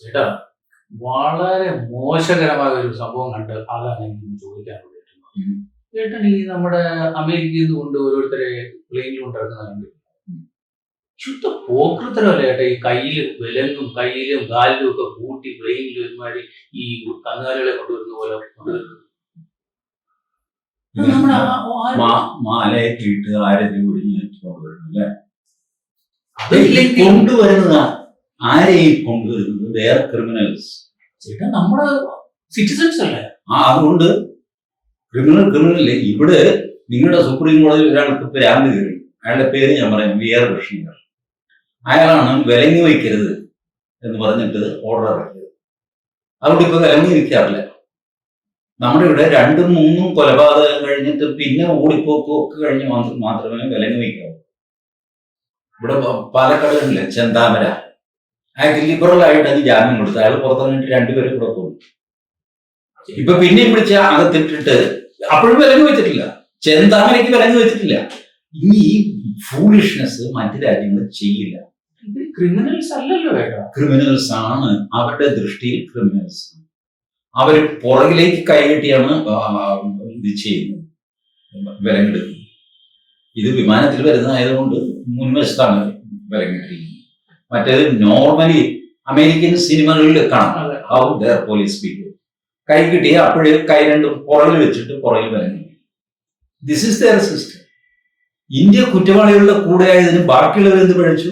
ചേട്ടാ വളരെ മോശകരമായ ഒരു സംഭവം കണ്ട് അതാണ് എനിക്ക് ചോദിക്കാൻ ചേട്ടൻ ഈ നമ്മുടെ അമേരിക്കയിൽ നിന്ന് കൊണ്ട് ഓരോരുത്തരെ പ്ലെയിനിൽ കൊണ്ടിറക്കുന്നുണ്ട് ചുറ്റ ശുദ്ധ പോക്കൃത്തരമല്ല ചേട്ടാ ഈ കയ്യിൽ വിലങ്ങും കയ്യിലും കാലിലും ഒക്കെ കൂട്ടി പ്ലെയിനിൽ ഒരുമാതിരി ഈ കന്നുകാലികളെ കൊണ്ടുവരുന്ന പോലെ കൊണ്ടുവരുന്നത്. അത് നമ്മുടെ ആ- ആ- മാ- മാലയൊക്കെ ഇട്ട് ആരതി ഒഴിഞ്ഞ് കൊണ്ടുവരുന്നു അല്ലേ അതില്ലെങ്കിൽ കൊണ്ടുവരുന്നതാ ആരെയും കൊണ്ടുവരുന്നത്? വേർ ക്രിമിനൽസ് ചേട്ടാ നമ്മുടെ സിറ്റിസൺസ് അല്ലേ? ആ അതുകൊണ്ട് ക്രിമിനൽ ക്രിമിനൽ ഇവിടെ നിങ്ങളുടെ സുപ്രീം കോടതിയിൽ ഒരാൾക്ക് ഭ്രാന്ത് കയറി. അയാളുടെ പേര് ഞാൻ പറയാം വി ആർ ബഷീർ അയാളാണ് വിലങ്ങി വയ്ക്കരുത് എന്ന് പറഞ്ഞിട്ട് ഓർഡർ ഇറക്കിയത്. അതുകൊണ്ട് ഇപ്പൊ വിലങ്ങി വയ്ക്കാറില്ല നമ്മുടെ ഇവിടെ രണ്ടും മൂന്നും കൊലപാതകം കഴിഞ്ഞിട്ട് പിന്നെ ഓടിപ്പോക്കും ഒക്കെ കഴിഞ്ഞ് മാത്രം മാത്രമേ വിലങ്ങി വയ്ക്കാവൂ. ഇവിടെ പാലക്കാട് പാലക്കാടിലെ ചെന്താമര. അയാൾക്ക് ലിബറൽ ആയിട്ട് അത് ജാമ്യം കൊടുത്തു. അയാൾ പുറത്തിറങ്ങിട്ട് രണ്ടുപേരും കൂടെ പോകും ഇപ്പൊ പിന്നെയും പിടിച്ച് അകത്തിട്ടിട്ട് അപ്പോഴും വിലങ്ങ് വെച്ചിട്ടില്ല. ചെന്താമരയ്ക്ക് വിലങ്ങ് വെച്ചിട്ടില്ല. ഇനി ഈ ഫൂളിഷ്നെസ് മറ്റു രാജ്യങ്ങൾ ചെയ്യില്ല. ക്രിമിനൽസ് അല്ലല്ലോ ക്രിമിനൽസ് ആണ്. അവരുടെ ദൃഷ്ടിയിൽ ക്രിമിനൽസ് ആണ്. അവർ പുറകിലേക്ക് കൈകെട്ടിയാണ് ഇത് ചെയ്യുന്നത്. വിലങ്ങെടുക്കുന്നത് ഇത് വിമാനത്തിൽ വരുന്നതായതുകൊണ്ട് മുൻവശത്താണ് വിലങ്ങെട്ടിരിക്കുന്നത് മറ്റേത് നോർമലി അമേരിക്കൻ സിനിമകളിൽ കാണാം. ഹൗ ദർ പോലീസ് പീപ്പിൾ കൈ കിട്ടിയ അപ്പോഴേ കൈ രണ്ടും പുറകിൽ വെച്ചിട്ട് പുറകിൽ വരങ്ങി. This is their system India കുറ്റവാളികളുടെ കൂടെ ആയതിന് ബാക്കിയുള്ളവർ എന്ത് പഴിച്ചു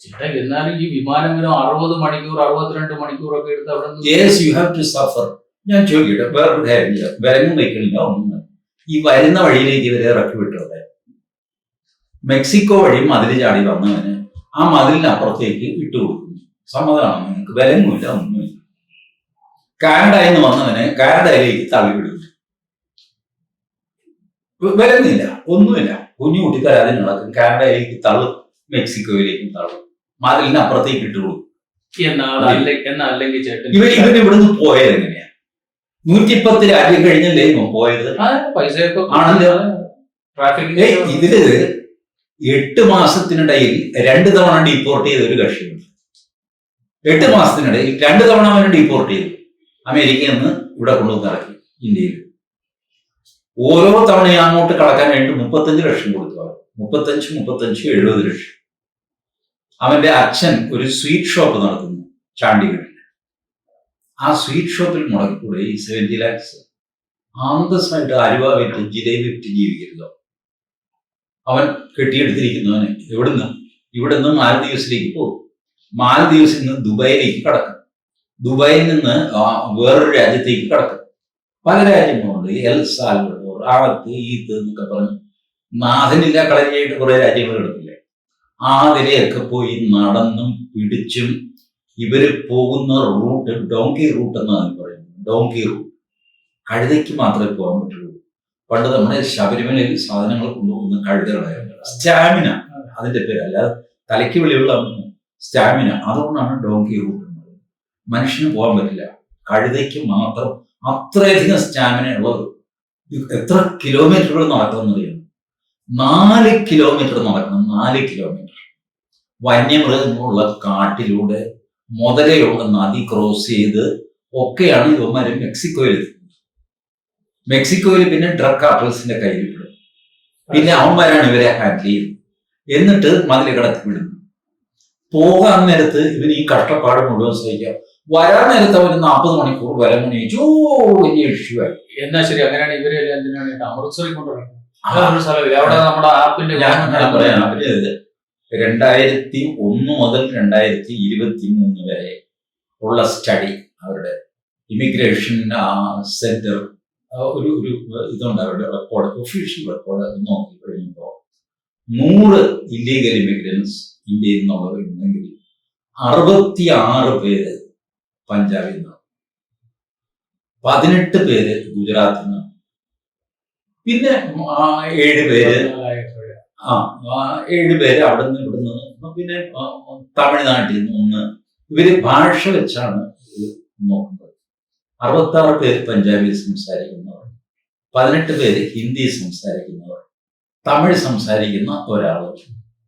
ചേട്ടാ എന്നാലും ഈ വിമാനങ്ങളും അറുപത് മണിക്കൂർ അറുപത്തിരണ്ട് മണിക്കൂർ ഒക്കെ എടുത്ത് അവിടെ yes you have to suffer ഞാൻ ചോദിക്കട്ടെ വേറൊരു കാര്യമില്ല. വരങ്ങും വയ്ക്കണില്ല ഒന്നും ഈ വരുന്ന വഴിയിലേക്ക് ഇവരെ ഇറക്കി വിട്ടത് മെക്സിക്കോ വഴി മതിൽ ചാടി വന്നവന് ആ മതിലിനപ്പുറത്തേക്ക് ഇട്ടു കൊടുക്കുന്നു. സമ്മതമാണ് നിങ്ങൾക്ക് വിലങ്ങുമില്ല ഒന്നുമില്ല. കാനഡയിൽ നിന്ന് വന്നവനെ കാനഡയിലേക്ക് തള്ളിവിടുന്നു. വ- വിലങ്ങില്ല ഒന്നുമില്ല. കുഞ്ഞു കുട്ടിക്കാർ തരാതെ നടക്കും. കാനഡയിലേക്ക് തള്ളും മെക്സിക്കോയിലേക്കും തള്ളും. മതിലിനപ്പുറത്തേക്ക് ഇട്ടു കൊടുക്കും. എന്നാ അതല്ല എന്നാ അല്ലെങ്കിൽ ചേട്ടൻ ഇവൻ ഇവൻ ഇവിടുന്ന് പോയത് എങ്ങനെയാ? നൂറ്റിപ്പത്ത് രാജ്യം കഴിഞ്ഞല്ലേ ഇവൻ പോയത്? പൈസയൊക്കെ ആണല്ലോ. ഇതിൽ എട്ട് മാസത്തിനിടയിൽ രണ്ട് തവണ ഡീപ്പോർട്ട് ചെയ്ത ഒരു കക്ഷിയുണ്ട് എട്ട് മാസത്തിനിടയിൽ രണ്ട് തവണ അവനെ ഡീപ്പോർട്ട് ചെയ്തു. അമേരിക്കയിൽ നിന്ന് ഇവിടെ കൊണ്ടുവന്ന് ഇറക്കി ഇന്ത്യയിൽ. ഓരോ തവണയും അങ്ങോട്ട് കടക്കാൻ വേണ്ടി മുപ്പത്തഞ്ച് ലക്ഷം കൊടുത്തു അവർ മുപ്പത്തഞ്ച് മുപ്പത്തഞ്ച് എഴുപത് ലക്ഷം. അവന്റെ അച്ഛൻ ഒരു സ്വീറ്റ് ഷോപ്പ് നടത്തുന്നു ചാണ്ടിഗഡിൽ. ആ സ്വീറ്റ് ഷോപ്പിൽ മുടക്കൂടെ ഈ സെവന്റി ലാക്സ് ആന്തസായിട്ട് അരുവ വിറ്റ് ജിലേബി വിറ്റ് ജീവിക്കരുതോ? അവൻ കെട്ടിയെടുത്തിരിക്കുന്നവന്. എവിടുന്ന്? ഇവിടെ നിന്ന് മാലദ്വീപ്സിലേക്ക് പോകും. മാലദ്വീപ്സിൽ നിന്ന് ദുബായിലേക്ക് കടക്കും. ദുബായിൽ നിന്ന് വേറൊരു രാജ്യത്തേക്ക് കടക്കും. പല രാജ്യങ്ങളുണ്ട്. എൽ സാൽവഡോർ ആവത്ത് ഈത്ത് എന്നൊക്കെ പറഞ്ഞ് നാഥനില്ല കളരിയായിട്ട് കുറെ രാജ്യങ്ങൾ കിടക്കില്ലേ? ആ വിലയൊക്കെ പോയി നടന്നും പിടിച്ചും ഇവർ പോകുന്ന റൂട്ട് ഡോങ്കി റൂട്ട് എന്നാണ് പറയുന്നത്. Donkey route. കഴുതയ്ക്ക് മാത്രമേ പോകാൻ പറ്റുള്ളൂ. പണ്ട് നമ്മുടെ ശബരിമലയിൽ സാധനങ്ങൾ കൊണ്ടുപോകുന്ന കഴുതകളായിരുന്നു. സ്റ്റാമിന. അതിന്റെ പേര് അല്ലാതെ തലയ്ക്ക് വെളിയുള്ള സ്റ്റാമിന. അതുകൊണ്ടാണ് ഡോങ്കി റൂട്ട് മനുഷ്യന് പോകാൻ പറ്റില്ല. കഴുതയ്ക്ക് മാത്രം അത്രയധികം സ്റ്റാമിന ഉള്ളത് എത്ര കിലോമീറ്ററുകൾ നടക്കുമെന്ന് എന്നറിയാം നാല് കിലോമീറ്റർ നടക്കണം. നാല് കിലോമീറ്റർ വന്യമൃഗങ്ങളുള്ള കാട്ടിലൂടെ മുതലയുള്ള നദി ക്രോസ് ചെയ്ത് ഒക്കെയാണ് യുവമാര് മെക്സിക്കോയിൽ എത്തുന്നത് മെക്സിക്കോയിൽ പിന്നെ ഡ്രഗ് കാർട്ടൽസിന്റെ കയ്യിൽ വിടും പിന്നെ അവന്മാരാണ് ഇവരെ ഹാൻഡിൽ ചെയ്യുന്നത്. എന്നിട്ട് മതിൽ കടത്തി വിടുന്നു പോകാൻ നേരത്ത് ഇവന് ഈ കഷ്ടപ്പാട് മുഴുവൻ സഹിക്കാം വരാൻ നേരത്ത് അവന് നാൽപ്പത് മണിക്കൂർ വില മണിയിച്ചു വലിയ ഇഷ്യൂ ആയി. എന്നാ ശരി അങ്ങനെയാണ് ഇവരെ എന്തിനാണ് അമൃത്സറിൽ കൊണ്ടുവരണം അവിടെ നമ്മുടെ ആപ്പിന്റെ ഞാൻ ഞാൻ പറയാം അവർ രണ്ടായിരത്തി ഒന്ന് മുതൽ രണ്ടായിരത്തി ഇരുപത്തി മൂന്ന് വരെ ഉള്ള സ്റ്റഡി അവരുടെ ഇമിഗ്രേഷൻ സെന്റർ ഒരു ഒരു ഇതുണ്ട് അവരുടെ റെക്കോർഡ് ഒഫീഷ്യൽ റെക്കോർഡ് നോക്കി കഴിയുമ്പോൾ നൂറ് ഇല്ലീഗൽ ഇമിഗ്രൻസ് ഇന്ത്യയിൽ നിന്നുള്ളവരുണ്ടെങ്കിൽ അറുപത്തി ആറ് പേര് പഞ്ചാബിൽ നിന്നാണ്. പതിനെട്ട് പേര് ഗുജറാത്തിൽ നിന്നാണ്. പിന്നെ ഏഴ് പേര് ആ ആ, ഏഴ് പേര് അവിടെ നിന്ന് ഇവിടെ നിന്ന് പിന്നെ തമിഴ്നാട്ടിൽ നിന്ന് ഒന്ന് ഇവർ ഭാഷ വെച്ചാണ് ഇത് നോക്കുന്നത്. അറുപത്തി ആറ് പേര് പഞ്ചാബി സംസാരിക്കുന്നവർ പതിനെട്ട് പേര് ഹിന്ദി സംസാരിക്കുന്നവർ തമിഴ് സംസാരിക്കുന്ന ഒരാൾ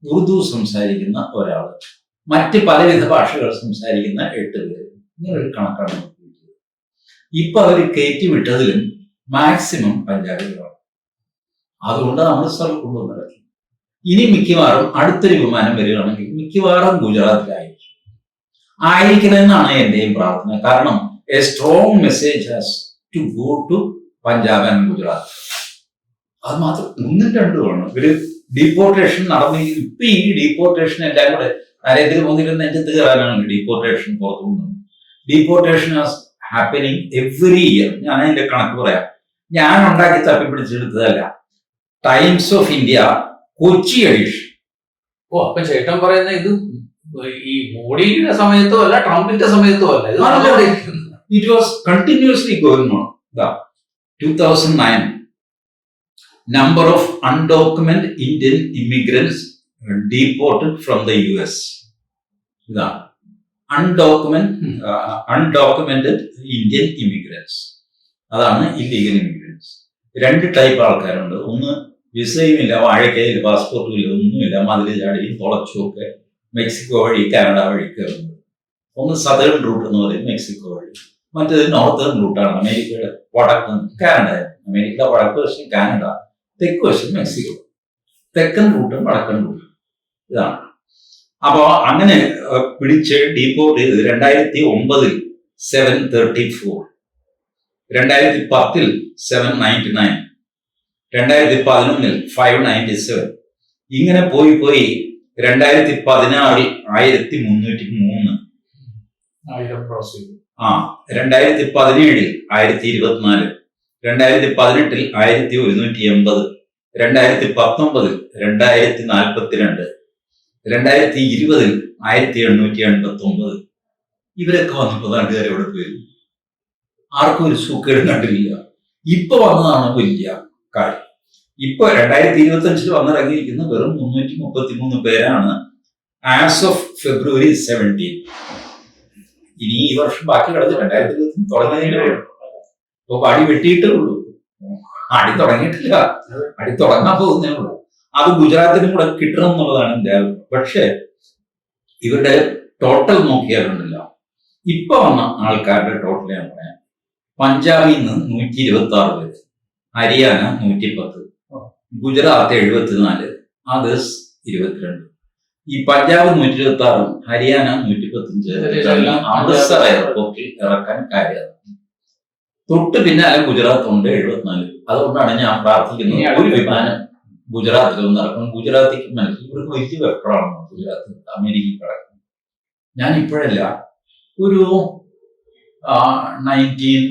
ഉറുദു സംസാരിക്കുന്ന ഒരാൾ മറ്റ് പലവിധ ഭാഷകൾ സംസാരിക്കുന്ന എട്ട് പേര്. ഇങ്ങനെ ഒരു കണക്കാണ് ഇപ്പൊ അവർ കയറ്റി വിട്ടതിലും മാക്സിമം പഞ്ചാബികളാണ്. അതുകൊണ്ട് അമൃത്സറിൽ കൊണ്ടുവന്നിറക്കി ഇനി മിക്കവാറും അടുത്തൊരു വിമാനം വരികയാണെങ്കിൽ മിക്കവാറും ഗുജറാത്തിലായിരിക്കും. ആയിരിക്കണമെന്നാണ് എന്റെയും പ്രാർത്ഥന. കാരണം a strong message has to go to Punjab and Gujarat അത് മാത്രം ഒന്നും രണ്ടുമാണ് ഇവർ ഡീപ്പോർട്ടേഷൻ നടന്നു ഇപ്പൊ ഈ ഡീപ്പോർട്ടേഷൻ എല്ലാം കൂടെ നരേന്ദ്ര നരേന്ദ്രമോദിയുടെ നെഞ്ചത്ത് കയറാനാണ് ഡീപ്പോർട്ടേഷൻ പുറത്തു കൊണ്ടുവന്നത് deportation as happening every year ഞാൻ അതിന്റെ കണക്ക് പറയാം. ഞാൻ ഉണ്ടാക്കി തപ്പിപ്പിടിച്ചെടുത്തതല്ല Times of India Kochi edition ഓ അപ്പൊ ചേട്ടൻ പറയുന്ന ഇത് ഈ മോഡിയുടെ സമയത്തോ അല്ല ട്രംപിന്റെ സമയത്തോ അല്ല. ഇത്. It was continuously going on. The 2009 number of undocumented Indian immigrants deported from the US. ഇതാണ് അൺഡോക്യുമെന്റ് അൺഡോക്യുമെന്റഡ് ഇന്ത്യൻ ഇമിഗ്രൻസ് അതാണ് ഇല്ലീഗൽ ഇമിഗ്രൻസ് രണ്ട് ടൈപ്പ് ആൾക്കാരുണ്ട്. ഒന്ന് വിസയും ഇല്ല വാഴക്കയില്ല പാസ്പോർട്ടും ഇല്ല ഒന്നുമില്ല മതിൽ ചാടിയും തുളച്ചും ഒക്കെ മെക്സിക്കോ വഴി കാനഡ വഴി കയറുന്നത്. ഒന്ന് സദേൺ റൂട്ട് എന്ന് പറയും മെക്സിക്കോ വഴി. മറ്റേത് നോർത്തേൺ റൂട്ടാണ് അമേരിക്കയുടെ വടക്ക് കാനഡ. അമേരിക്കയുടെ വടക്ക് വശം കാനഡ. തെക്ക് വശം മെക്സിക്കോ. തെക്കൻ റൂട്ടും വടക്കൻ റൂട്ടും ഇതാണ്. അപ്പോ അങ്ങനെ പിടിച്ച് ഡീപ്പോർട്ട് ചെയ്ത് രണ്ടായിരത്തി ഒമ്പതിൽ സെവൻ തേർട്ടി ഫോർ രണ്ടായിരത്തി പത്തിൽ സെവൻ നയന്റി നയൻ രണ്ടായിരത്തി പതിനൊന്നിൽ ഫൈവ് നയന്റി സെവൻ ഇങ്ങനെ പോയി പോയി രണ്ടായിരത്തി പതിനാറിൽ ആയിരത്തി മുന്നൂറ്റി മൂന്ന് ആയിരം ക്രോസ് ആ രണ്ടായിരത്തി പതിനേഴിൽ ആയിരത്തി ഇരുപത്തിനാല് രണ്ടായിരത്തി പതിനെട്ടിൽ ആയിരത്തി ഒരുന്നൂറ്റി എൺപത് രണ്ടായിരത്തി പത്തൊമ്പതിൽ രണ്ടായിരത്തി നാൽപ്പത്തിരണ്ട് രണ്ടായിരത്തി ഇരുപതിൽ ആയിരത്തി എണ്ണൂറ്റി എൺപത്തി ഒമ്പത് ഇവരൊക്കെ വന്നപ്പോൾ നാട്ടുകാർ എവിടെ പോയി? ആർക്കും ഒരു സൂക്കേട് കണ്ടില്ല ഇപ്പൊ വന്നതാണ് വലിയ കാര്യം. ഇപ്പൊ രണ്ടായിരത്തി ഇരുപത്തി അഞ്ചിൽ വന്നിറങ്ങിയിരിക്കുന്ന വെറും മുന്നൂറ്റി മുപ്പത്തി മൂന്ന് പേരാണ് ആസ് ഓഫ് ഫെബ്രുവരി സെവന്റീൻ. ഇനി ഈ വർഷം ബാക്കി കിടന്ന് രണ്ടായിരത്തി ഇരുപത്തി തുടങ്ങിയതേ ഉള്ളൂ ഇപ്പൊ അടി വെട്ടിയിട്ടേ ഉള്ളൂ. അടി തുടങ്ങിയിട്ടില്ല. അടി തുടങ്ങാൻ പോകുന്നേ ഉള്ളൂ. അത് ഗുജറാത്തിനും കൂടെ കിട്ടണം എന്നുള്ളതാണ് എന്റെ പക്ഷേ ഇവരുടെ ടോട്ടൽ നോക്കിയാലുണ്ടല്ലോ. ഇപ്പൊ വന്ന ആൾക്കാരുടെ ടോട്ടൽ ഞാൻ പറയാം. പഞ്ചാബിൽ നിന്ന് നൂറ്റി ഇരുപത്തി ആറ് പേര്. ഹരിയാന നൂറ്റി പത്ത് ഗുജറാത്ത് എഴുപത്തിനാല്. അതേഴ്സ് ഇരുപത്തിരണ്ട്. ഈ പഞ്ചാബ് നൂറ്റി ഇരുപത്തി ആറും ഹരിയാന നൂറ്റി പത്തഞ്ച് ഇതെല്ലാം അമൃത്സർ എയർപോർട്ടിൽ ഇറക്കാൻ കാര്യം തൊട്ട് പിന്നാലെ ഗുജറാത്ത് ഉണ്ട് എഴുപത്തിനാല്. അതുകൊണ്ടാണ് ഞാൻ പ്രാർത്ഥിക്കുന്നത് ഒരു വിമാനം ഗുജറാത്തിൽ ഒന്ന് ഇറക്കണം ഗുജറാത്തിക്ക് മനസ്സിൽ ഇവർക്ക് വലിയ വെപ്രാണ് ഗുജറാത്തിൽ അമേരിക്കയിൽ കിടക്കുന്നത് ഞാൻ ഇപ്പോഴല്ല ഒരു നയന്റീൻ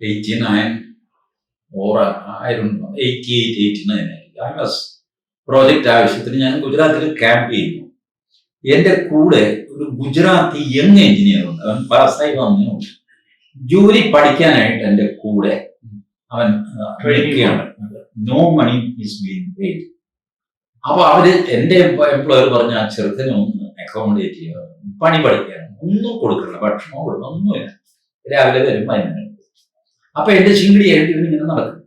എയ്റ്റി നയൻ ഓർ ആയിരുന്നു eighty eight eighty nine I was project ആവശ്യത്തിന് ഞാൻ ഗുജറാത്തിൽ ക്യാമ്പ് ചെയ്യുന്നു. എന്റെ കൂടെ ഒരു ഗുജറാത്തി യങ് എഞ്ചിനീയർ ഉണ്ട്. അവൻ പാസ്സായി വന്നു. ജോലി പഠിക്കാനായിട്ട് എന്റെ കൂടെ അവൻ കഴിക്കുകയാണ് no money is being paid അപ്പൊ അവർ എന്റെ എംപ്ലോയർ പറഞ്ഞ ആ ചെറുക്കനെ ഒന്ന് അക്കോമഡേറ്റ് ചെയ്യുക പണി പഠിക്കാൻ ഒന്നും കൊടുക്കണം ഭക്ഷണം കൊടുക്കണം. ഒന്നുമില്ല. രാവിലെ വരും വൈകുന്നേരം അപ്പൊ എന്റെ ചിങ്കിടി ആയിട്ട് ഇവനിങ്ങനെ നടക്കും.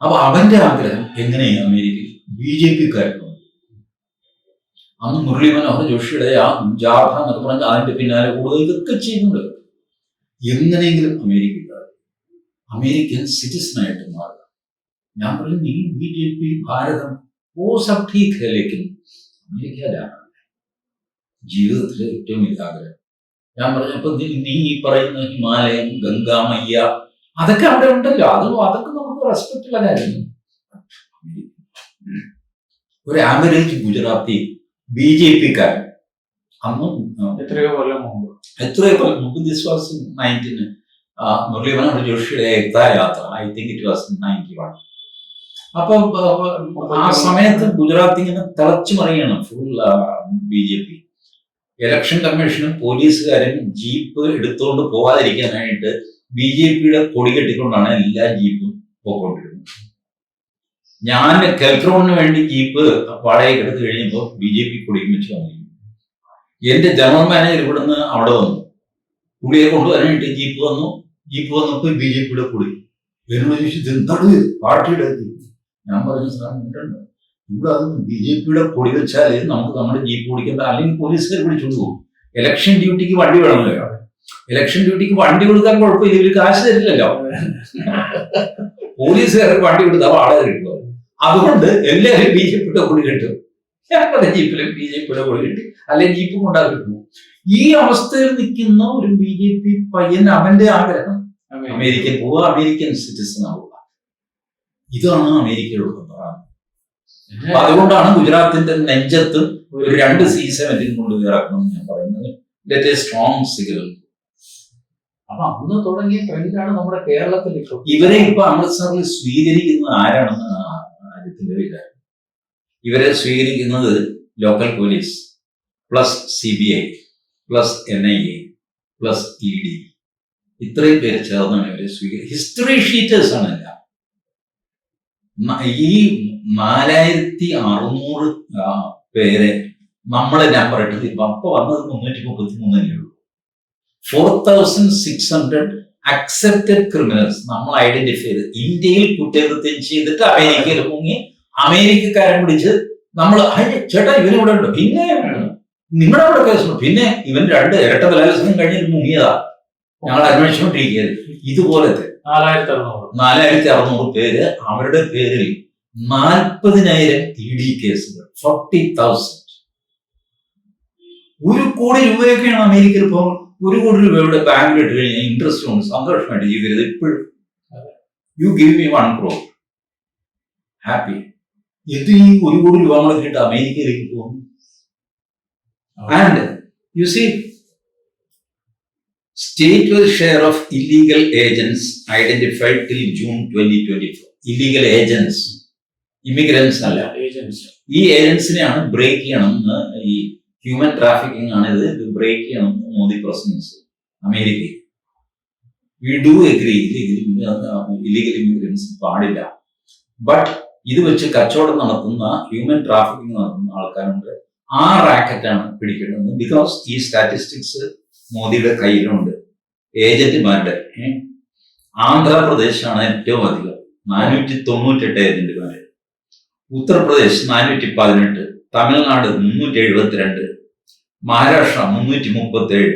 അപ്പൊ അവന്റെ ആഗ്രഹം എങ്ങനെയാണ് അമേരിക്കയിൽ ബി ജെ പിക്കാരനോ അന്ന് മുരളി മനോഹർ ജോഷിയുടെ ആ ജാഥ എന്നൊക്കെ പറഞ്ഞ് അതിന്റെ പിന്നാലെ കൂടുതൽ ഇതൊക്കെ ചെയ്യുന്നുണ്ട് എങ്ങനെയെങ്കിലും അമേരിക്കക്കാർ അമേരിക്കൻ സിറ്റിസണായിട്ട് മാറുക ഞാൻ പറഞ്ഞു നീ ബി ജെ പി ഭാരതം ഓ സബ് ठीक है लेकिन അമേരിക്കയിലാണ് ജീവിതത്തിലെ ഏറ്റവും വലിയ ആഗ്രഹം ഞാൻ പറഞ്ഞപ്പോ നീ നീ ഈ പറയുന്ന ഹിമാലയം ഗംഗാമയ്യ അതൊക്കെ അവിടെ ഉണ്ടല്ലോ അത് അതൊക്കെ നമുക്ക് റെസ്പെക്ട് ഉള്ള കാര്യമാണ് ഒരു ആവറേജ് ഗുജറാത്തി ബി ജെ പിക്കാരൻ അന്നും എത്രയോ കൊല്ലം മുമ്പ്. എത്രയോ കൊല്ലം മുമ്പ് this was nineteen Murali Manohar ജോഷിയുടെ Ekta Yatra I think it was ninety one അപ്പൊ ആ സമയത്ത് ഗുജറാത്ത് ഇങ്ങനെ തിളച്ചു മറിയാണ് full B J P. Election കമ്മീഷനും പോലീസുകാരും ജീപ്പ് എടുത്തുകൊണ്ട് പോവാതിരിക്കാനായിട്ട് ബി ജെ പിയുടെ കൊടി കെട്ടിക്കൊണ്ടാണ് എല്ലാ ജീപ്പും പോയിക്കൊണ്ടിരുന്നത്. ഞാൻ കെൽട്രോണിന് വേണ്ടി ജീപ്പ് വാടകയ്ക്ക് എടുത്തു കഴിയുമ്പോൾ ബി ജെ പി കൊടിയും വെച്ച് വന്നിരിക്കും എന്റെ ജനറൽ മാനേജർ ഇവിടുന്ന് അവിടെ വന്നു. പുള്ളിയെ കൊണ്ടുവരാനായിട്ട് ജീപ്പ് വന്നു. ജീപ്പ് വന്നപ്പോൾ ബി ജെ പിയുടെ കൊടി എന്താണ്? പാർട്ടിയുടെ ഞാൻ പറഞ്ഞു സാർ ഉണ്ടുണ്ട് ഇവിടെ അത് ബി ജെ പിയുടെ കൊടി വെച്ചാൽ നമുക്ക് നമ്മുടെ ജീപ്പ് ഓടിക്കേണ്ട. അല്ലെങ്കിൽ പോലീസുകാർ പിടിച്ചോണ്ട് പോകും. ഇലക്ഷൻ ഡ്യൂട്ടിക്ക് വണ്ടി വേണമല്ലോ ഇലക്ഷൻ ഡ്യൂട്ടിക്ക് വണ്ടി കൊടുക്കാൻ കുഴപ്പമില്ല. ഇവർ കാശ് തരില്ലല്ലോ. പോലീസുകാർക്ക് വണ്ടി കൊടുത്താൽ വാടക കിട്ടും അതുകൊണ്ട് എല്ലാവരും ബി ജെ പിയുടെ കൂടി കിട്ടും ഞങ്ങളുടെ ജീപ്പിലും ബി ജെ പിയുടെ കൂടി കിട്ടി അല്ലെങ്കിൽ ജീപ്പും കൊണ്ടാ കിട്ടുന്നു ഈ അവസ്ഥയിൽ നിൽക്കുന്ന ഒരു ബി ജെ പി പയ്യൻ അവന്റെ ആഗ്രഹം അമേരിക്കൻ പോവുക അമേരിക്കൻ സിറ്റിസൺ ആവുക. ഇതാണ് പ്രധാനം അപ്പൊ അതുകൊണ്ടാണ് ഗുജറാത്തിന്റെ നെഞ്ചത്ത് ഒരു രണ്ട് സീസൺ അതിൽ കൊണ്ട് ഇറക്കണം ഞാൻ പറയുന്നത്. ലെറ്റ് എ സ്ട്രോങ് സിഗ്നൽ അപ്പൊ അന്ന് തുടങ്ങിയ ട്രെൻഡാണ് നമ്മുടെ കേരളത്തിൽ ഇവരെ ഇപ്പൊ അമൃത്സറിൽ സ്വീകരിക്കുന്നത് ആരാണെന്ന് വിചാരം ഇവരെ സ്വീകരിക്കുന്നത് local police plus C B I plus N I A plus E D ഇത്രയും പേര് ചേർന്നാണ് ഇവരെ സ്വീകരിക്കുക ഹിസ്റ്ററി ഷീറ്റേഴ്സ് ആണ് എല്ലാം. ഈ നാലായിരത്തി അറുന്നൂറ് പേരെ നമ്മളെ നമ്പർ ഇട്ടത് അപ്പൊ വന്നത് മുന്നൂറ്റി മുപ്പത്തി മൂന്നല്ലേ ഉള്ളൂ. Four thousand six hundred accepted criminals നമ്മൾ ഐഡന്റിഫൈ ചെയ്ത്. ഇന്ത്യയിൽ കുറ്റകൃത്യം ചെയ്തിട്ട് അമേരിക്കയിൽ മുങ്ങി അമേരിക്കക്കാരൻ പിടിച്ച് നമ്മൾ ചേട്ടാ ഇവന് ഇവിടെ ഉണ്ട്? പിന്നെ നിങ്ങളുടെ അവിടെ കേസുണ്ട് പിന്നെ ഇവൻ രണ്ട് ഇരട്ട ബലാത്സംഗം കഴിഞ്ഞിട്ട് മുങ്ങിയതാ. ഞങ്ങൾ അന്വേഷിച്ചുകൊണ്ടിരിക്കുകയാണ് ഇതുപോലത്തെ നാലായിരത്തി അറുന്നൂറ് നാലായിരത്തി അറുന്നൂറ് പേര് അവരുടെ പേരിൽ നാൽപ്പതിനായിരം ഇ ഡി കേസുകൾ. Forty thousand. ഒരു കോടി രൂപയൊക്കെയാണ് അമേരിക്കയിൽ ഇപ്പോൾ ഒരു കോടി രൂപയുടെ ബാങ്കിൽ ഇട്ട് കഴിഞ്ഞാൽ ഇൻട്രസ്റ്റ് ഉണ്ട് സന്തോഷമായിട്ട് ജീവിക്കരുത് ഇപ്പോഴും. You give me one crore happy ഇത് ഈ ഒരു കോടി രൂപ നമ്മളെ കിട്ടും അമേരിക്കയിലേക്ക് പോകുന്നു. And you see state share of illegal agents identified till June twenty twenty four illegal agents immigrants അല്ല ഈ ഏജൻസിനെയാണ് ബ്രേക്ക് ചെയ്യണം ഈ ഹ്യൂമൻ ട്രാഫിക്കിംഗ് ആണ് ഇത്. ബ്രേക്ക് ചെയ്യണം മോദി പ്രസംഗിച്ചു അമേരിക്കയിൽ. We do agree illegal immigrants പാടില്ല. ബട്ട് ഇത് വെച്ച് കച്ചവടം നടത്തുന്ന ഹ്യൂമൻ ട്രാഫിക്കിംഗ് നടത്തുന്ന ആൾക്കാരുണ്ട്. ആ റാക്കറ്റാണ് പിടിക്കേണ്ടത് ബിക്കോസ് ഈ സ്റ്റാറ്റിസ്റ്റിക്സ് മോദിയുടെ കയ്യിലുണ്ട്. ഏജന്റുമാരുടെ ആന്ധ്രാപ്രദേശ് ആന്ധ്രാപ്രദേശാണ് ഏറ്റവും അധികം. നാനൂറ്റി തൊണ്ണൂറ്റെട്ട് ഏജന്റുമാര്. ഉത്തർപ്രദേശ് നാനൂറ്റി പതിനെട്ട് തമിഴ്നാട് മുന്നൂറ്റി എഴുപത്തിരണ്ട് മഹാരാഷ്ട്ര മുന്നൂറ്റി മുപ്പത്തി ഏഴ്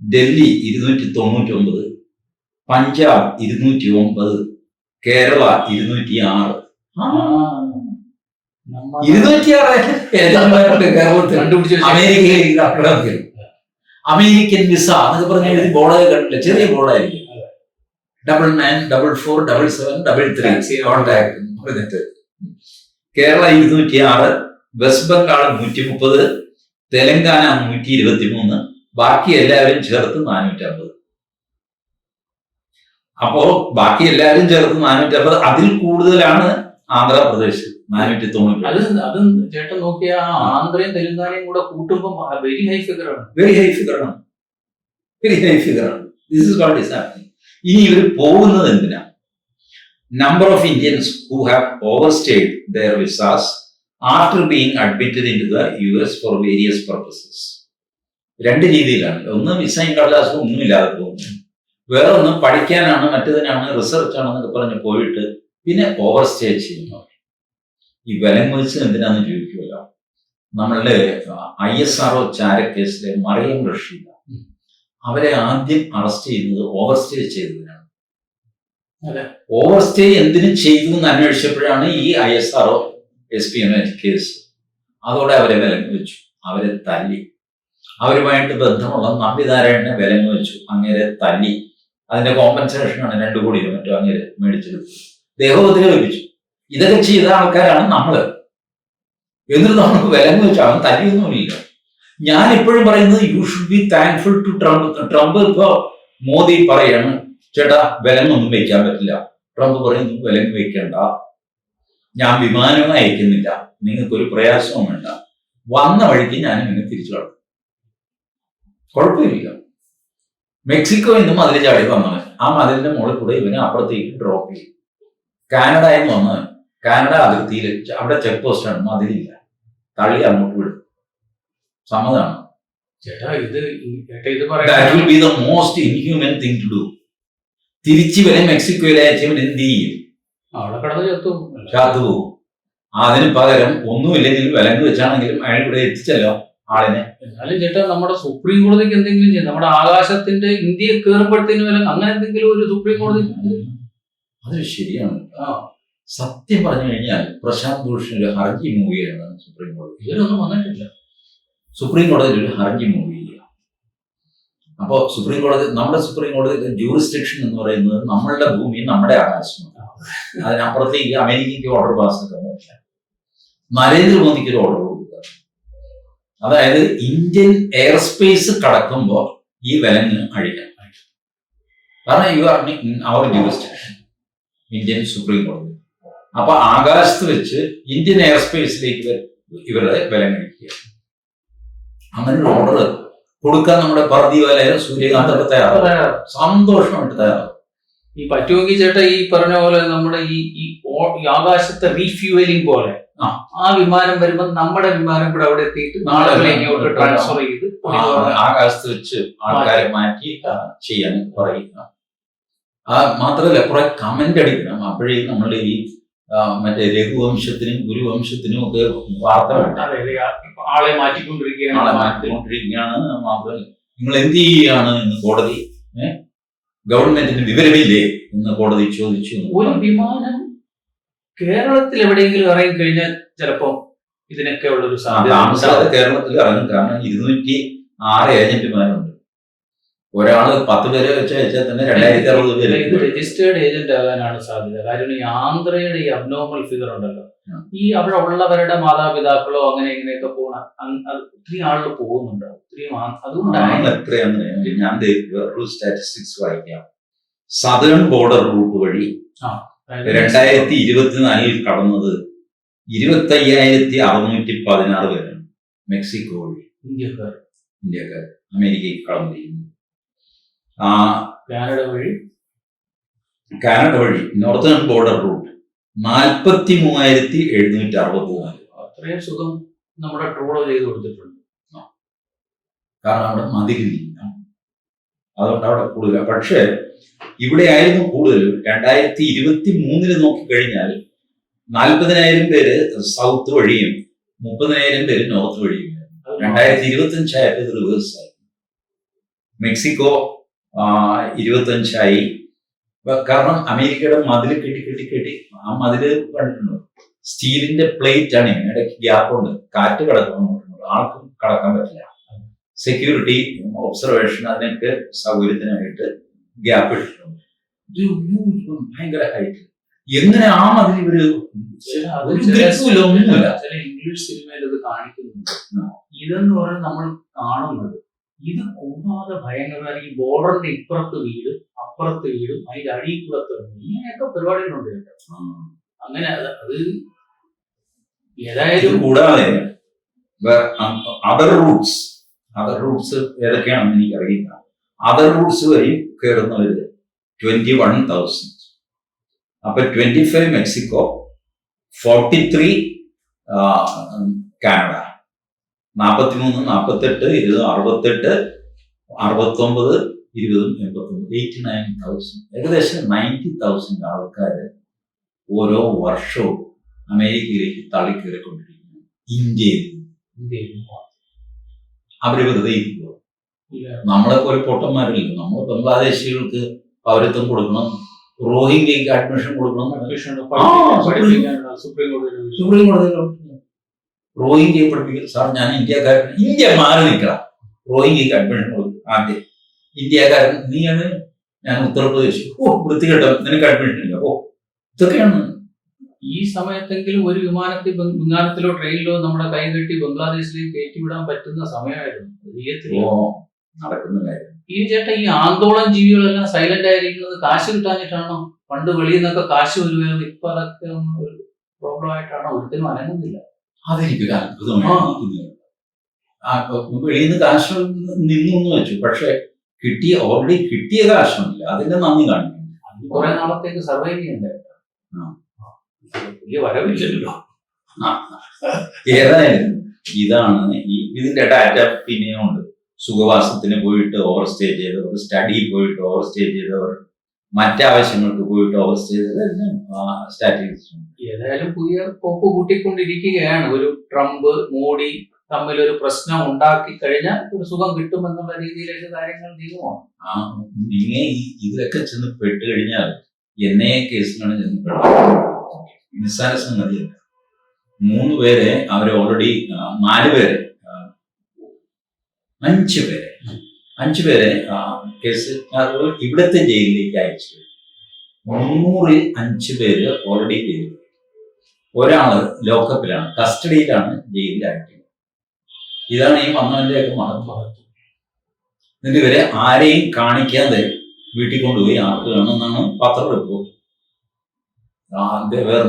ഡൽഹി ഇരുന്നൂറ്റി തൊണ്ണൂറ്റി ഒമ്പത് പഞ്ചാബ് ഇരുന്നൂറ്റി ഒമ്പത് കേരള ഇരുന്നൂറ്റി ആറ് അമേരിക്കയിൽ അമേരിക്കൻ വിസ എന്നൊക്കെ പറഞ്ഞ എഴുതി ബോർഡ് കണ്ടില്ല ചെറിയ ബോർഡായിരിക്കും double nine double four double seven double three contact പറഞ്ഞിട്ട് കേരള ഇരുന്നൂറ്റി ആറ് വെസ്റ്റ് ബംഗാൾ നൂറ്റി മുപ്പത് തെലങ്കാന നൂറ്റി ഇരുപത്തി മൂന്ന് ബാക്കി എല്ലാവരും ചേർത്ത് നാനൂറ്റി അമ്പത് അപ്പോ ബാക്കി എല്ലാവരും ചേർത്ത് നാനൂറ്റി അമ്പത് അതിൽ കൂടുതലാണ് ആന്ധ്രാപ്രദേശ് നാനൂറ്റി തൊണ്ണൂറ്റി അത് അത് ചേട്ടൻ നോക്കിയ ആന്ധ്രയും തെലുങ്കാനയും കൂടെ കൂട്ടുമ്പോൾ വെരി ഹൈ ഫിഗർ ആണ്. വെരി ഹൈ ഫിഗർ ആണ്. വെരി ഹൈ ഫിഗർ ആണ്. This is what is happening ഇനി ഇവർ പോകുന്നത് എന്തിനാ? Number of Indians who have overstayed their visas after being admitted into the U S for various purposes രണ്ട് രീതിയിലാണ്. ഒന്ന് വിസയും കടലാസും ഒന്നുമില്ലാതെ പോകുന്നു വേറെ ഒന്ന് പഠിക്കാനാണ് മറ്റേതിനാണ് റിസർച്ച് ആണെന്നൊക്കെ പറഞ്ഞ് പോയിട്ട് പിന്നെ ഓവർ സ്റ്റേ ചെയ്യുന്നു ഈ വിലം കുതിച്ചത് എന്തിനാന്ന് ചോദിക്കുമല്ലോ നമ്മളുടെ ഐ എസ് ആർ ഒ ചാരക്കേസിലെ മറിയം റഷീദ അവരെ ആദ്യം അറസ്റ്റ് ചെയ്യുന്നത് ഓവർ സ്റ്റേ ചെയ്തതിനാണ്. ഓവർ സ്റ്റേ എന്തിനു ചെയ്തു എന്ന് അന്വേഷിച്ചപ്പോഴാണ് ഈ I S R O S P M case അതോടെ അവരെ വിലങ്ങ് വെച്ചു. അവരെ തല്ലി. അവരുമായിട്ട് ബന്ധമുള്ള നമ്പിനാരായണനെ വിലങ്ങ് വെച്ചു. അങ്ങേരെ തല്ലി. അതിന്റെ കോമ്പൻസേഷനാണ് രണ്ടു കോടി മറ്റോ അങ്ങേര് മേടിച്ചെടുത്തത്. ദേഹോപദ്രവം ലഭിച്ചു. ഇതൊക്കെ ചെയ്ത ആൾക്കാരാണ് നമ്മൾ. എന്നിട്ട് നമുക്ക് വിലങ്ങ് വെച്ചു അവൻ തല്ലിയൊന്നുമില്ല ഞാൻ ഇപ്പോഴും പറയുന്നത് you should be thankful to Trump Trump ഇപ്പോ മോദി പറയാണ് ചേട്ടാ വിലങ്ങൊന്നും വെക്കാൻ പറ്റില്ല. ട്രംപ് പറയുന്നു വിലങ്ങ് വെക്കണ്ട ഞാൻ വിമാനവും അയക്കുന്നില്ല. നിങ്ങൾക്കൊരു പ്രയാസവും വേണ്ട. വന്ന വഴിക്ക് ഞാൻ ഇങ്ങനെ തിരിച്ചു കടക്കും. കുഴപ്പമില്ല. മെക്സിക്കോ നിന്നും മതിൽ ചാടി വന്നവൻ. ആ മതിലിന്റെ മുകളിൽ കൂടെ ഇവനെ അപ്പുറത്തേക്ക് ഡ്രോപ്പ് ചെയ്യും കാനഡയിൽ നിന്ന് വന്നവൻ. കാനഡ അതിർത്തിയിൽ അവിടെ ചെക്ക് പോസ്റ്റ് ആണ് മതിലില്ല തള്ളി അങ്ങോട്ട് വിടും. സമ്മതമാണ്? ചേട്ടാ ഇത് ഈ- ചേട്ടാ ഇത് ദാറ്റ് പറയാൻ will be the most inhuman thing to do തിരിച്ചു വരെ മെക്സിക്കോയിലെ അയച്ചവൻ എന്ത് ചെയ്യും? അവിടെ കടന്ന് ചത്തു. ചാത്തു പോകും. അതിന് പകരം ഒന്നുമില്ലെങ്കിൽ വിലങ്ങ് വെച്ചാണെങ്കിലും അയാൾ ഇവിടെ എത്തിച്ചല്ലോ ആളിനെ. എന്നാലും ചേട്ടാ നമ്മുടെ സുപ്രീം കോടതിക്ക് എന്തെങ്കിലും ചെയ്യും. നമ്മുടെ ആകാശത്തിന്റെ ഇന്ത്യയെ കയറുമ്പോഴത്തേനും അങ്ങനെ എന്തെങ്കിലും ഒരു സുപ്രീം കോടതി അത് ശരിയാണ്. സത്യം പറഞ്ഞു കഴിഞ്ഞാൽ പ്രശാന്ത് ഭൂഷൺ ഒരു ഹർജി മൂവിയാണ് സുപ്രീം കോടതി. ഇവരൊന്നും വന്നിട്ടില്ല. സുപ്രീം കോടതിയിൽ ഒരു ഹർജി മൂവി അപ്പോൾ സുപ്രീം കോടതി നമ്മുടെ സുപ്രീം കോടതി ജൂറിസ്ഡിക്ഷൻ എന്ന് പറയുന്നത് നമ്മളുടെ ഭൂമി നമ്മുടെ ആകാശമാണ്. അതിനപ്പുറത്തേക്ക് അമേരിക്കയ്ക്ക് ഓർഡർ പാസ്സാക്കാൻ പറ്റില്ല നരേന്ദ്രമോദിക്ക് ഒരു ഓർഡർ കൊടുക്കുക. അതായത് ഇന്ത്യൻ എയർ സ്പേസ് കടക്കുമ്പോൾ ഈ വിലങ്ങ് അഴിക്കാം കാരണം you are in our jurisdiction Indian supreme കോടതി. അപ്പൊ ആകാശത്ത് വെച്ച് ഇന്ത്യൻ എയർ സ്പേസിലേക്ക് ഇവരുടെ ബലം കഴിക്കുക. അങ്ങനെ ഒരു ഓർഡർ കൊടുക്കാൻ നമ്മുടെ പർദി വലയ സൂര്യകാന്തൊക്കെ തയ്യാറാവും. സന്തോഷമായിട്ട് തയ്യാറാവും. ഈ പറ്റുമെങ്കിൽ ചേട്ട ഈ പറഞ്ഞ പോലെ നമ്മുടെ ഈ ഈ ആകാശത്തെ റീഫ്യൂവലിംഗ് പോലെ ആ. ആ വിമാനം വരുമ്പോൾ നമ്മുടെ വിമാനം കൂടെ അവിടെ എത്തിയിട്ട് നാളെ ഇങ്ങോട്ട് ട്രാൻസ്ഫർ ചെയ്ത് ആകാശത്ത് വെച്ച് ആൾക്കാരെ മാറ്റി. ചെയ്യാൻ പറയുക. ആ മാത്രമല്ല കുറെ കമന്റ് അടിക്കണം. അപ്പോഴേ നമ്മളുടെ ഈ മറ്റേ രഘുവംശത്തിനും ഗുരുവംശത്തിനും ഒക്കെ വാർത്ത വേണ്ട. അതെ ആളെ മാറ്റിക്കൊണ്ടിരിക്കുകയാണ് മാത്രം മാറ്റിക്കൊണ്ടിരിക്കുകയാണ് നിങ്ങൾ എന്ത് ചെയ്യുകയാണ് എന്ന് കോടതി? ഗവൺമെന്റിന് വിവരമില്ലേ എന്ന് കോടതി ചോദിച്ചു ഒരു വിമാനം കേരളത്തിൽ എവിടെയെങ്കിലും ഇറങ്ങി കഴിഞ്ഞാൽ ചിലപ്പോ ഇതിനൊക്കെ ഉള്ളൊരു സാധ്യത കേരളത്തിൽ ഇറങ്ങും. കാരണം ഇരുന്നൂറ്റി ആറ് ഏജന്റുമാരുണ്ട്. ഒരാൾ പത്ത് പേരെ വെച്ച് വെച്ചാൽ തന്നെ രണ്ടായിരത്തി അറുപത് അല്ല, ഇത് പേര് രജിസ്റ്റേർഡ് ഏജന്റ് ആകാനാണ് സാധ്യത. കാരണം ഈ ആന്ധ്രയുടെ ഈ അബ്നോർമൽ ഫിഗർ ഉണ്ടല്ലോ. ഈ അവിടെ ഉള്ളവരുടെ മാതാപിതാക്കളോ അങ്ങനെ ഇങ്ങനെയൊക്കെ പോണ ഒത്തിരി ആളുകൾ പോകുന്നുണ്ട്. ഒത്തിരി അതുകൊണ്ടാണ് എത്രയാന്ന് ഞാൻ വേറൊരു സ്റ്റാറ്റിസ്റ്റിക്സ് വായിക്കാം. സദേൺ ബോർഡർ റൂട്ട് വഴി രണ്ടായിരത്തി ഇരുപത്തിനാലിൽ കടന്നത് ഇരുപത്തി അയ്യായിരത്തി അറുന്നൂറ്റി പതിനാറ് പേരാണ്. മെക്സിക്കോ വഴി. ഇന്ത്യക്കാർ. ഇന്ത്യക്കാർ. അമേരിക്കയിൽ കടന്നിരിക്കുന്നു ആ കാനഡ വഴി കാനഡ വഴി നോർത്തേൺ ബോർഡർ റൂട്ട് നാൽപ്പത്തി മൂവായിരത്തി എഴുന്നൂറ്റി അറുപത്തി നാല് അത്രയും സുഖം നമ്മുടെ ട്രോളോ ചെയ്ത് കൊടുത്തിട്ടുണ്ട്. കാരണം അവിടെ മതിലില്ല. അതുകൊണ്ട് അവിടെ കൂടുതല. പക്ഷേ ഇവിടെ ആയിരുന്നു കൂടുതൽ. രണ്ടായിരത്തി ഇരുപത്തി മൂന്നിൽ നോക്കിക്കഴിഞ്ഞാൽ നാൽപ്പതിനായിരം പേര് സൗത്ത് വഴിയും മുപ്പതിനായിരം പേര് നോർത്ത് വഴിയും രണ്ടായിരത്തി ഇരുപത്തി അഞ്ചായപ്പോൾ ഇത് റിവേഴ്സ് ആയി മെക്സിക്കോ ഇരുപത്തഞ്ചായി. കാരണം അമേരിക്കയുടെ മതിൽ കെട്ടി കെട്ടി കെട്ടി. ആ മതിൽ കണ്ടിട്ടുണ്ടോ? സ്റ്റീലിന്റെ പ്ലേറ്റ് ആണ് ഇടയ്ക്ക് ഗ്യാപ്പ് ഉണ്ട്. കാറ്റ് കടക്കാൻ ആൾക്കും കടക്കാൻ പറ്റില്ല. സെക്യൂരിറ്റി ഒബ്സർവേഷൻ അതിനൊക്കെ സൗകര്യത്തിനായിട്ട് ഗ്യാപ്പ് ഇട്ടിട്ടുണ്ട്. ഭയങ്കര ഹൈറ്റ് എങ്ങനെ ആ മതിൽ ഇവർ ഇംഗ്ലീഷ് സിനിമയിൽ അത് കാണിക്കുന്നുണ്ട്. ഇതെന്ന് പറഞ്ഞാൽ നമ്മൾ കാണുന്നത് ഇത് കൂടാതെ ഭയങ്കര ഈ ബോർഡറിന്റെ ഇപ്പുറത്ത് വീടും അപ്പുറത്ത് വീടും അതിന്റെ അടിയിൽ കൂടെ തുറന്നു ഇങ്ങനെയൊക്കെ പരിപാടികളുണ്ട് കേട്ടോ. അങ്ങനെ അത് ഏതായാലും കൂടാതെ അതർ റൂട്ട്സ് അതർ റൂട്ട്സ് ഏതൊക്കെയാണെന്ന് എനിക്കറിയില്ല. അതർ റൂട്ട്സ് വഴി കയറുന്നവര് ട്വന്റി വൺ തൗസൻഡ് അപ്പൊ twenty five Mexico forty three Canada നാൽപ്പത്തിമൂന്ന് നാൽപ്പത്തെട്ട് ഇരുപത് അറുപത്തെട്ട് അറുപത്തൊമ്പത് ഇരുപതും എൺപത്തൊമ്പത്. Eighty nine thousand. ഏകദേശം നയന്റി തൗസൻഡ് ആൾക്കാർ ഓരോ വർഷവും അമേരിക്കയിലേക്ക് തള്ളിക്കയറിക്കൊണ്ടിരിക്കുന്നു ഇന്ത്യയിൽ ഇന്ത്യയിൽ അവർ വെറുതെ ഇരിക്കുക. നമ്മളെ പോലെ പൊട്ടന്മാരില്ല? നമ്മൾ ബംഗ്ലാദേശികൾക്ക് പൗരത്വം കൊടുക്കണം റോഹിംഗ്യക്ക് അഡ്മിഷൻ കൊടുക്കണം. സുപ്രീം കോടതി റോഹിംഗ്യയെ പഠിപ്പിക്കും സാർ ഞാൻ ഇന്ത്യക്കാരൻ ഇന്ത്യ മാറി നിൽക്കണം. റോഹിംഗ്യക്ക് അഡ്മിഷൻ കൊടുക്കും. ആദ്യം ഇന്ത്യക്കാരൻ നീയാണ് ഞാൻ ഉത്തർപ്രദേശ്. ഓ വൃത്തി വൃത്തികെട്ടോ നിനക്ക് അഡ്മിഷൻ ഇല്ല. ഓ ഇതൊക്കെയാണ്. ഈ സമയത്തെങ്കിലും ഒരു വിമാനത്തിൽ ബംഗാളത്തിലോ വിമാനത്തിലോ ട്രെയിനിലോ നമ്മുടെ കൈ കെട്ടി ബംഗ്ലാദേശിലേക്ക് കയറ്റിവിടാൻ പറ്റുന്ന സമയമായിരുന്നു. നടക്കുന്ന കാര്യം. ഈ ചേട്ടൻ ഈ ആന്തോളം ജീവികളെല്ലാം സൈലന്റ് ആയിരിക്കുന്നത് കാശ് കിട്ടാഞ്ഞിട്ടാണോ? പണ്ട് വെളിയിൽ നിന്നൊക്കെ കാശ് വരുമായിരുന്നു ഇപ്പൊ അതൊക്കെ ഒരു പ്രോബ്ലം ആയിട്ടാണോ? ഒരിക്കലും അനങ്ങുന്നില്ല. അതെനിക്കൊരു അത്ഭുതമായി വെളിയിൽ നിന്ന് കാശ് നിന്നു വെച്ചു. പക്ഷെ കിട്ടിയ ഓൾറെഡി കിട്ടിയ കാശുമില്ല അതിന്റെ നന്ദി കാണിക്കുന്നു. അത് കുറെ നാളത്തേക്ക് സർവൈവ് ചെയ്യണ്ടേ. വലിയ വരവില്ലല്ലോ. ഏതായാലും ഇതാണ് ഈ ഇതിന്റെ ഡാറ്റ പിന്നെയും ഉണ്ട് സുഖവാസത്തിന് പോയിട്ട് ഓവർ സ്റ്റേ ചെയ്തവർ സ്റ്റഡി പോയിട്ട് ഓവർ സ്റ്റേ ചെയ്തവർ മറ്റാവശ്യങ്ങൾക്ക് പോയിട്ട് ഓവർ ചെയ്തതെല്ലാം ഉണ്ട് ഏതായാലും പുതിയ പോപ്പ് കൂട്ടിക്കൊണ്ടിരിക്കുകയാണ്. ഒരു ട്രംപ് മോഡി തമ്മിൽ ഒരു പ്രശ്നം ഉണ്ടാക്കി കഴിഞ്ഞാൽ ഒരു സുഖം കിട്ടുമെന്നുള്ള രീതിയിലേക്ക് കാര്യങ്ങൾ നീങ്ങുമോ? ആ നിങ്ങെ ഇതിലൊക്കെ ചെന്ന് പെട്ട് കഴിഞ്ഞാൽ എന്നെ കേസിലാണ് ചെന്ന് പെടുന്നത് നിസ്സാര സംഗതിയല്ല. മൂന്ന് പേരെ അവർ ഓൾറെഡി നാല് പേരെ അഞ്ച് പേരെ അഞ്ച് പേരെ ആ, കേസ് ഇവിടത്തെ ജയിലിലേക്ക് അയച്ചു. മുന്നൂറിൽ അഞ്ചു പേര് ഓൾറെഡി ജയിലിൽ. ഒരാൾ ലോക്കപ്പിലാണ് കസ്റ്റഡിയിലാണ് ജയിലിലായിട്ടുള്ളത് ഇതാണ് ഈ വന്നവന്റെ ഒക്കെ മഹത്വം എന്നിട്ട് ഇവരെ ആരെയും കാണിക്കാതെ വീട്ടിൽ കൊണ്ടുപോയി ആർക്ക് വേണമെന്നാണ് പത്ര report.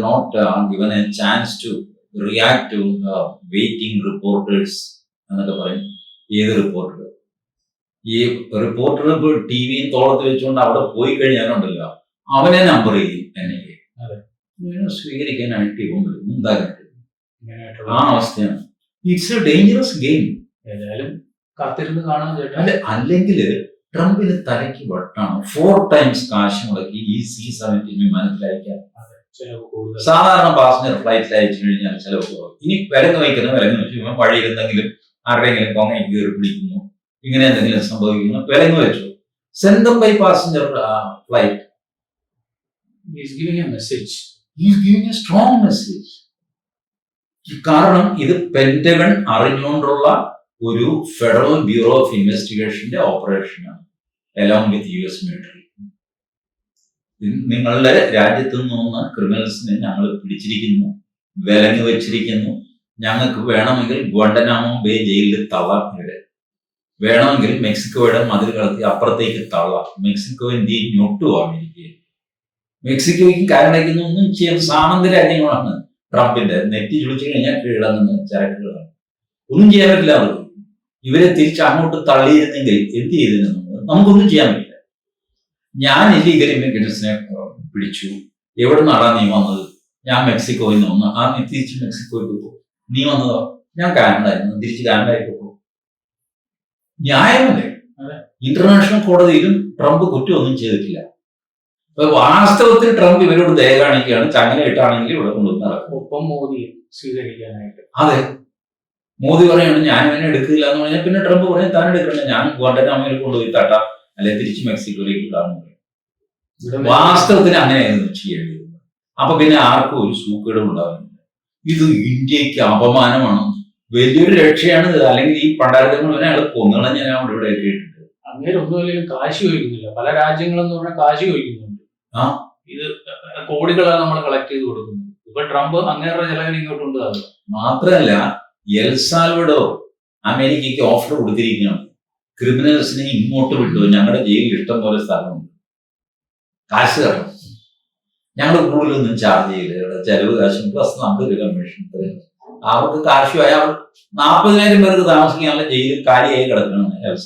Not given a chance to react to waiting reporters എന്നൊക്കെ പറയും. ഏത് റിപ്പോർട്ടർ ഈ റിപ്പോർട്ടർ ഇപ്പോൾ ടി വി തോളത്ത് വെച്ചുകൊണ്ട് അവിടെ പോയി കഴിഞ്ഞാലുണ്ടല്ലോ അവനെ നമ്പർ ചെയ്യും എന്നെ സ്വീകരിക്കാനായിട്ട് ഇവൻ വരും ആ അവസ്ഥയാണ്. ഇറ്റ്സ് എ ഡേഞ്ചറസ് ഗെയിം ഏതായാലും കാത്തിരുന്ന് കാണാൻ ചേട്ടാ. അല്ല അല്ലെങ്കിൽ ട്രംപിന് തലയ്ക്ക് വട്ടാണ്. ഫോർ ടൈംസ് കാശ് മുടക്കി ഈ സി സെവന്റീൻ മനസ്സിലായിക്കാം സാധാരണ പാസഞ്ചർ ഫ്ലൈറ്റിൽ അയച്ചു കഴിഞ്ഞാൽ ചിലവ് കുറവ്. ഇനി വിലങ്ങ് വയ്ക്കുന്ന വിലങ്ങ് വെച്ചു ഇവൻ വഴിയിൽ എന്തെങ്കിലും ആരുടെയെങ്കിലും കൊങ്ങയ്ക്ക് കയറി പിടിക്കുന്നു. ഇങ്ങനെ എന്തെങ്കിലും സംഭവിക്കുന്നു. വിലങ്ങ് വെച്ചു. Send by passenger flight is a message message കാരണം ഇത് പെന്റഗൺ അറിഞ്ഞുകൊണ്ടുള്ള ഒരു ഫെഡറൽ ബ്യൂറോ ഓഫ് ഇൻവെസ്റ്റിഗേഷന്റെ ഓപ്പറേഷനാണ് along with U S military നിങ്ങളുടെ രാജ്യത്ത് നിന്ന് ക്രിമിനൽസിനെ ഞങ്ങൾ പിടിച്ചിരിക്കുന്നു വിലങ്ങി വെച്ചിരിക്കുന്നു. ഞങ്ങൾക്ക് വേണമെങ്കിൽ ഗോണ്ടനാമോ ബേ ജയിലിൽ ഇവരെ വേണമെങ്കിൽ മെക്സിക്കോയുടെ മതിൽ കടത്തി അപ്പുറത്തേക്ക് തള്ളാം. മെക്സിക്കോ ഇന്ത്യയിൽ ഞൊട്ടു അമേരിക്കയിൽ മെക്സിക്കോയ്ക്ക് കാരണയ്ക്കുന്ന ഒന്നും ചെയ്യാൻ സാമന്ത രാജ്യങ്ങളാണ് ട്രംപിന്റെ നെറ്റി ചുളിച്ചു കഴിഞ്ഞാൽ കീഴടങ്ങുന്ന ചരക്കുകളാണ്. ഒന്നും ചെയ്യാൻ പറ്റില്ല അവർക്ക്. ഇവരെ തിരിച്ച് അങ്ങോട്ട് തള്ളിയിരുന്നെങ്കിൽ എന്ത് ചെയ്തിരുന്നു? നമുക്കൊന്നും ചെയ്യാൻ പറ്റില്ല. ഞാൻ ഇല്ലീഗൽ ഇമിഗ്രൻസിനെ പിടിച്ചു. എവിടെ നിന്നാടാ നീ വന്നത്? ഞാൻ മെക്സിക്കോയിൽ നിന്ന് വന്നു. ആ നീ തിരിച്ച് മെക്സിക്കോയിൽ പോകും നീ വന്നതോ? ഞാൻ കാനഡായിരുന്നു തിരിച്ച് കാനഡയ്ക്ക് പോകും ന്യായമല്ലേ. ഇന്റർനാഷണൽ കോടതിയിലും ട്രംപ് കുറ്റമൊന്നും ചെയ്തിട്ടില്ല. വാസ്തവത്തിൽ ട്രംപ് ഇവരോട് ദയ കാണിക്കുകയാണ്. ചങ്ങലയിട്ടാണെങ്കിൽ ഇവിടെ കൊണ്ടുവന്ന് നടക്കും. ഒപ്പം മോദി സ്വീകരിക്കാനായിട്ട്. അതെ. മോദി പറയാണ് ഞാൻ ഇവനെ എടുക്കില്ല എന്ന് പറഞ്ഞാൽ പിന്നെ ട്രംപ് പറയും താൻ എടുക്കണ്ട ഞാൻ ഗുവാണ്ടനാമയിൽ കൊണ്ടുപോയി തട്ടാം. അല്ലെ തിരിച്ച് മെക്സിക്കോയിലേക്ക് ഇട്ടാന്ന് പറയും വാസ്തവത്തിന് വാസ്തവത്തിൽ അങ്ങനെയായിരുന്നു ചെയ്യേണ്ടത്. അപ്പൊ പിന്നെ ആർക്കും ഒരു സൂക്കേടും ഉണ്ടാവുന്നില്ല. ഇത് ഇന്ത്യയ്ക്ക് അപമാനമാണ് വലിയൊരു രക്ഷയാണ് അല്ലെങ്കിൽ ഈ പണ്ടാരത്തെ മുഴുവൻ അയാൾ കൊന്നുകളഞ്ഞ ഞാൻ അവിടെ ഇവിടെ കേട്ടിട്ടുണ്ട് അങ്ങേര് ഒന്നുമല്ലെങ്കിലും കാശ് ചോദിക്കുന്നില്ല. പല രാജ്യങ്ങളെന്ന് പറഞ്ഞാൽ കാശ് ചോദിക്കുന്നുണ്ട്. ആ. ഇത് കോടികളാണ് നമ്മൾ കളക്ട് ചെയ്ത് കൊടുക്കുന്നത്. ഇപ്പൊ ട്രംപ് അങ്ങനെയുള്ള ചിലവിന് ഇങ്ങോട്ട് ഉണ്ട് മാത്രല്ല മാത്രമല്ല എൽ സാൽവഡോർ അമേരിക്കയ്ക്ക് ഓഫർ കൊടുത്തിരിക്കുകയാണ്. ക്രിമിനൽസിനെ ഇങ്ങോട്ട് വിട്ടു. ഞങ്ങളുടെ ജയിലിൽ ഇഷ്ടം പോലെ സ്ഥലമുണ്ട്. കാശ് തരണം. ഞങ്ങൾ കൂടുതലൊന്നും ചാർജ് ചെയ്യില്ല ചെലവ് കാശും പ്ലസ് നമ്മുടെ ഒരു കമ്മീഷൻ. അവർക്ക് കാർഷികമായ അവർ നാൽപ്പതിനായിരം പേർക്ക് താമസിക്കാനുള്ള ജയിലിൽ കാലിയായി കിടക്കണം എൽ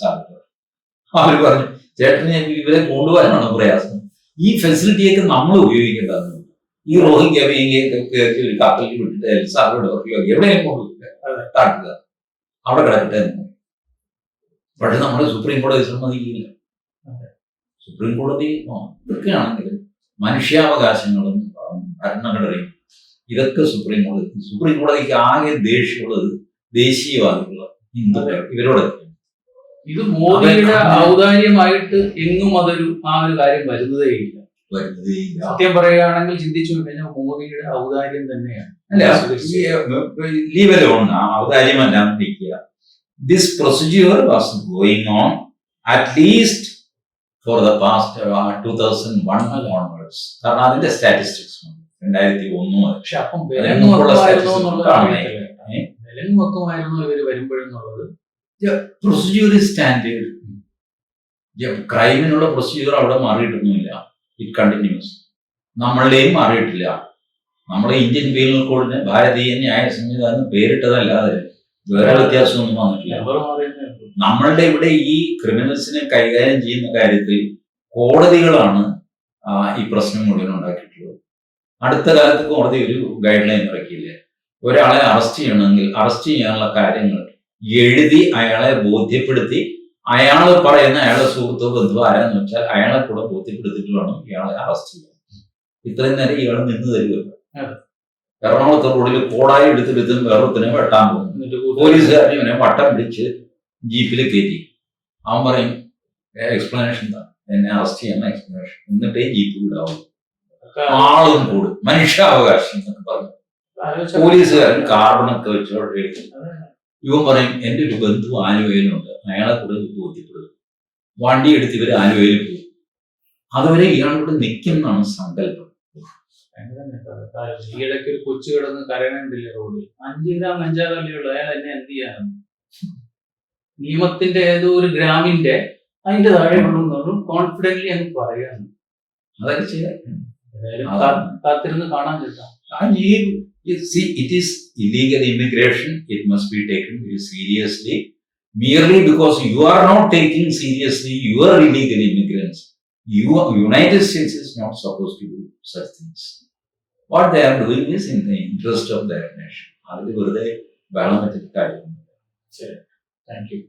അവർ പറഞ്ഞു ചേട്ടന് ഇവരെ കൊണ്ടുവരാനാണ് പ്രയാസം. ഈ ഫെസിലിറ്റിയൊക്കെ നമ്മൾ ഉപയോഗിക്കേണ്ടത് ഈ റോഹിംഗ്യ കയറ്റി ഒരു കപ്പലിൽ വിട്ടിട്ട് എൽ സാൽവഡോറിലോ എവിടെയും കൊണ്ടുപോയില്ല അവിടെ കിടക്കട്ടെ പക്ഷെ നമ്മുടെ സുപ്രീം കോടതി സമ്മതിക്കില്ല. സുപ്രീം കോടതി ഇതൊക്കെയാണെങ്കിൽ മനുഷ്യാവകാശങ്ങളും ഭരണഘടനയും ഇതൊക്കെ സുപ്രീം കോടതി സുപ്രീം കോടതിക്ക് ആകെ ദേഷ്യമുള്ളത് ദേശീയവാദികൾ ഹിന്ദുക്കൾ ഇവരോടൊക്കെ ഇത് മോദിയുടെ. ഔദാര്യമായിട്ട് എങ്ങും അതൊരു ആ ഒരു കാര്യം വരുന്നതേ ഇല്ല സത്യം പറയുകയാണെങ്കിൽ ചിന്തിച്ചു കഴിഞ്ഞാൽ മോദിയുടെ ഔദാര്യം തന്നെയാണ്. ലീവലോ ഔദാര്യമല്ല നിൽക്കുക this procedure was going on at least for the past two thousand one onwards കാരണം അതിന്റെ സ്റ്റാറ്റിസ്റ്റിക്സ് രണ്ടായിരത്തി ഒന്ന് പക്ഷെ അപ്പം വെക്കുമായിരുന്നു ഇവർ വരുമ്പോഴെന്നുള്ളത്? പ്രൊസീജിയർ സ്റ്റാൻഡേർഡ് ക്രൈമിനുള്ള പ്രൊസീജിയർ അവിടെ മാറിയിട്ടൊന്നുമില്ല. ഇറ്റ് കണ്ടിന്യൂസ് നമ്മളുടെയും മാറിയിട്ടില്ല. നമ്മളെ ഇന്ത്യൻ പീനൽ കോഡിന് ഭാരതീയ ന്യായ സംവിധാനം പേരിട്ടതല്ലാതെ വേറെ വ്യത്യാസമൊന്നും വന്നിട്ടില്ല. നമ്മളുടെ ഇവിടെ ഈ ക്രിമിനൽസിനെ കൈകാര്യം ചെയ്യുന്ന കാര്യത്തിൽ കോടതികളാണ് ഈ പ്രശ്നം മുഴുവൻ ഉണ്ടാക്കിയിട്ടുള്ളത്. അടുത്ത കാലത്ത് കോടതി ഒരു ഗൈഡ് ലൈൻ ഇറക്കിയില്ലേ? ഒരാളെ അറസ്റ്റ് ചെയ്യണമെങ്കിൽ അറസ്റ്റ് ചെയ്യാനുള്ള കാര്യങ്ങൾ എഴുതി അയാളെ ബോധ്യപ്പെടുത്തി അയാൾ പറയുന്ന അയാളെ സുഹൃത്തോ ബന്ധുവോ ആരാന്ന് വെച്ചാൽ അയാളെ കൂടെ ബോധ്യപ്പെടുത്തിയിട്ട് വേണം ഇയാളെ അറസ്റ്റ് ചെയ്യാൻ. ഇത്രയും നേരം ഇയാൾ നിന്ന് തരുമല്ലോ. എറണാകുളത്തെ റോഡിൽ കോടായി എടുത്തെടുത്ത് വേറൊരുത്തിനെ വെട്ടാൻ പോകും. പോലീസുകാരൻ ഇവനെ വട്ടം പിടിച്ച് ജീപ്പിൽ കയറ്റി അവൻ പറയും എക്സ്പ്ലനേഷൻ എന്നെ അറസ്റ്റ് ചെയ്യാൻ എക്സ്പ്ലനേഷൻ എന്നിട്ടേ ജീപ്പ് വിടാവും ഒക്കെ ആളും കൂടും. മനുഷ്യാവകാശം എന്നൊക്കെ പറഞ്ഞു. പോലീസുകാരൻ കാർബണൊക്കെ വെച്ചോട്ട് അതെ. ഇവൻ പറയും എന്റെ ഒരു ബന്ധു ആലുവയിലുണ്ട്. അയാളെ കൂടെ ബോധ്യപ്പെടും. വണ്ടി എടുത്ത് ഇവർ ആലുവയിൽ പോകും. അതുവരെ ഇയാളോട് ഇവിടെ നിൽക്കുന്നതാണ് സങ്കല്പം. ഈയിടയ്ക്ക് ഒരു കൊച്ചു കിടന്ന് കരയണുണ്ടല്ലേ റോഡിൽ. അഞ്ച് ഗ്രാം അഞ്ചാകല്ലുള്ള അയാൾ എന്നെ എന്ത് ചെയ്യാനാണ്? നിയമത്തിന്റെ ഏതോ ഒരു ഗ്രാമിന്റെ അതിന്റെ താഴെ ഉള്ളൂ കോൺഫിഡന്റ്ലി അങ്ങ് പറയാണ് അതൊക്കെ ചെയ്യാം. ഏതായാലും ആ. കാ- കാത്തിരുന്ന് കാണാൻ കിട്ടാം And you, you see, it is illegal immigration. It must be taken very seriously. Merely because you are not taking seriously your illegal immigrants, you, United States is not supposed to do such things. What they are doing is in the interest of their nation. അതിൽ വെറുതെ വെള്ളം വെച്ചിട്ട് കാര്യം thank you